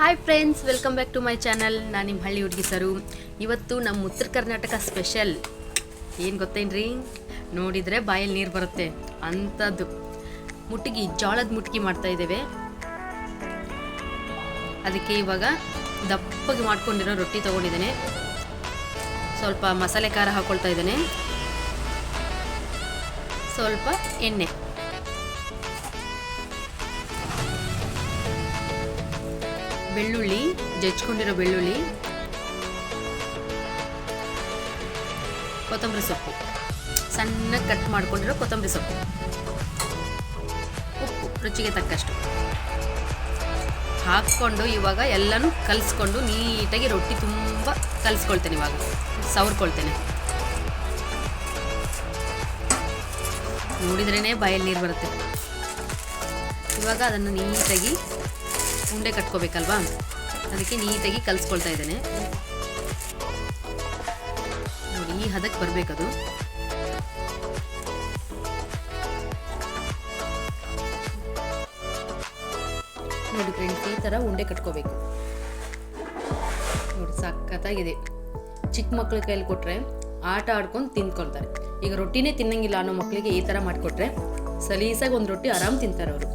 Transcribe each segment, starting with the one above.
Hi friends welcome back to my channel ನಾನು ನಿಮ್ಮ ಹಳ್ಳಿ ಹುಡುಗಿ ಸರು. ಇವತ್ತು ನಮ್ಮ ಉತ್ತರ ಕರ್ನಾಟಕ ಸ್ಪೆಷಲ್ ಏನು ಗೊತ್ತೇನ್ರಿ? ನೋಡಿದರೆ ಬಾಯಲ್ಲಿ ನೀರು ಬರುತ್ತೆ. ಅಂಥದ್ದು. ಮುಟ್ಗಿ, ಜೋಳದ ಮುಟ್ಗಿ ಮಾಡ್ತಾ ಇದ್ದೇವೆ. ಅದಕ್ಕೆ ಇವಾಗ ದಪ್ಪಗೆ ಮಾಡ್ಕೊಂಡಿರೋ ರೊಟ್ಟಿ ತೊಗೊಂಡಿದ್ದೇನೆ. ಸ್ವಲ್ಪ ಮಸಾಲೆ ಖಾರ ಹಾಕ್ಕೊಳ್ತಾ ಇದ್ದೇನೆ. ಸ್ವಲ್ಪ ಎಣ್ಣೆ. ಬೆಳ್ಳುಳ್ಳಿ, ಜಜ್ಕೊಂಡಿರೋ ಬೆಳ್ಳುಳ್ಳಿ, ಕೊತ್ತಂಬರಿ ಸೊಪ್ಪು. ಸಣ್ಣ ಕಟ್ ಮಾಡ್ಕೊಂಡಿರೋ ಕೊತ್ತಂಬರಿ ಸೊಪ್ಪು. ಉಪ್ಪು, ರುಚಿಗೆ ತಕ್ಕಷ್ಟು. ಹಾಕ್ಕೊಂಡು ಇವಾಗ ಎಲ್ಲನೂ ಕಲಿಸ್ಕೊಂಡು ನೀಟಾಗಿ ರೊಟ್ಟಿ ತುಂಬ ಕಲಿಸ್ಕೊಳ್ತೇನೆ ಇವಾಗ. ಸವ್ರ್ಕೊಳ್ತೇನೆ. ನೋಡಿದ್ರೇ ಬಾಯಲ್ಲಿ ನೀರು ಬರುತ್ತೆ. ಇವಾಗ ಅದನ್ನು ನೀಟಾಗಿ ಉಂಡೆ ಕಟ್ಕೋಬೇಕಲ್ವಾ? ಅದಕ್ಕೆ ನೀಟಾಗಿ ಕಲಿಸ್ಕೊಳ್ತಾ ಇದ್ದೇನೆ. ನೋಡಿ, ಈ ಹದಕ್ಕೆ ಬರಬೇಕದು. ನೋಡಿ ಫ್ರೆಂಡ್ಸ್ ಈ ಥರ ಉಂಡೆ ಕಟ್ಕೋಬೇಕು. ನೋಡಿ, ಸಖತ್ತಾಗಿದೆ. ಚಿಕ್ಕ ಮಕ್ಳ ಕೈಯಲ್ಲಿ ಕೊಟ್ಟರೆ ಆಟ ಆಡ್ಕೊಂಡು ತಿಂದ್ಕೊಳ್ತಾರೆ. ಈಗ ರೊಟ್ಟಿನೇ ತಿನ್ನಂಗಿಲ್ಲ ಅನ್ನೋ ಮಕ್ಕಳಿಗೆ ಈ ಥರ ಮಾಡಿಕೊಟ್ರೆ ಸಲೀಸಾಗಿ ಒಂದು ರೊಟ್ಟಿ ಆರಾಮ್ ತಿಂತಾರೆ ಅವರು.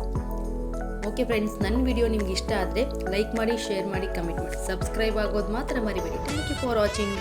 ಓಕೆ ಫ್ರೆಂಡ್ಸ್, ನನ್ನ ವಿಡಿಯೋ ನಿಮ್ಗೆ ಇಷ್ಟ ಆದರೆ ಲೈಕ್ ಮಾಡಿ, ಶೇರ್ ಮಾಡಿ, ಕಮೆಂಟ್ ಮಾಡಿ. ಸಬ್ಸ್ಕ್ರೈಬ್ ಆಗೋದು ಮಾತ್ರ ಮರಿಬೇಡಿ. Thank you for watching